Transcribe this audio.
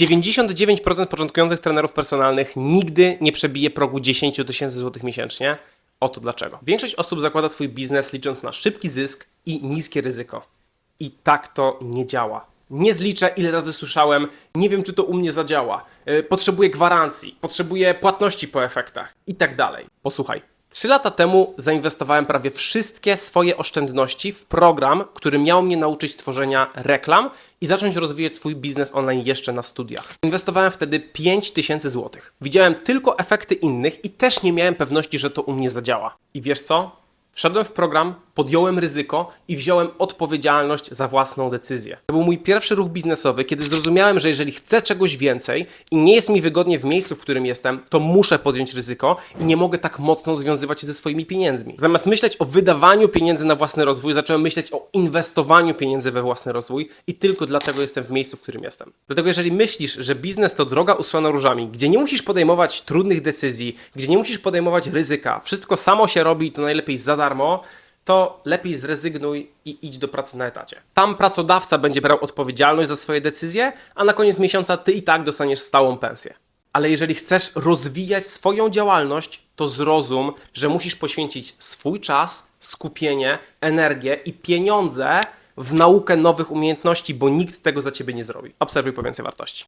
99% początkujących trenerów personalnych nigdy nie przebije progu 10 tysięcy złotych miesięcznie. Oto dlaczego. Większość osób zakłada swój biznes licząc na szybki zysk i niskie ryzyko. I tak to nie działa. Nie zliczę, ile razy słyszałem, nie wiem, czy to u mnie zadziała. Yy, potrzebuję gwarancji, potrzebuję płatności po efektach i tak dalej. Posłuchaj. Trzy lata temu zainwestowałem prawie wszystkie swoje oszczędności w program, który miał mnie nauczyć tworzenia reklam i zacząć rozwijać swój biznes online jeszcze na studiach. Inwestowałem wtedy 5000 zł. Widziałem tylko efekty innych i też nie miałem pewności, że to u mnie zadziała. I wiesz co? Wszedłem w program, podjąłem ryzyko i wziąłem odpowiedzialność za własną decyzję. To był mój pierwszy ruch biznesowy, kiedy zrozumiałem, że jeżeli chcę czegoś więcej i nie jest mi wygodnie w miejscu, w którym jestem, to muszę podjąć ryzyko i nie mogę tak mocno związywać się ze swoimi pieniędzmi. Zamiast myśleć o wydawaniu pieniędzy na własny rozwój, zacząłem myśleć o inwestowaniu pieniędzy we własny rozwój i tylko dlatego jestem w miejscu, w którym jestem. Dlatego jeżeli myślisz, że biznes to droga usłana różami, gdzie nie musisz podejmować trudnych decyzji, gdzie nie musisz podejmować ryzyka, wszystko samo się robi i to najlepiej za darmo, to lepiej zrezygnuj i idź do pracy na etacie. Tam pracodawca będzie brał odpowiedzialność za swoje decyzje, a na koniec miesiąca ty i tak dostaniesz stałą pensję. Ale jeżeli chcesz rozwijać swoją działalność, to zrozum, że musisz poświęcić swój czas, skupienie, energię i pieniądze w naukę nowych umiejętności, bo nikt tego za ciebie nie zrobi. Obserwuj po więcej wartości.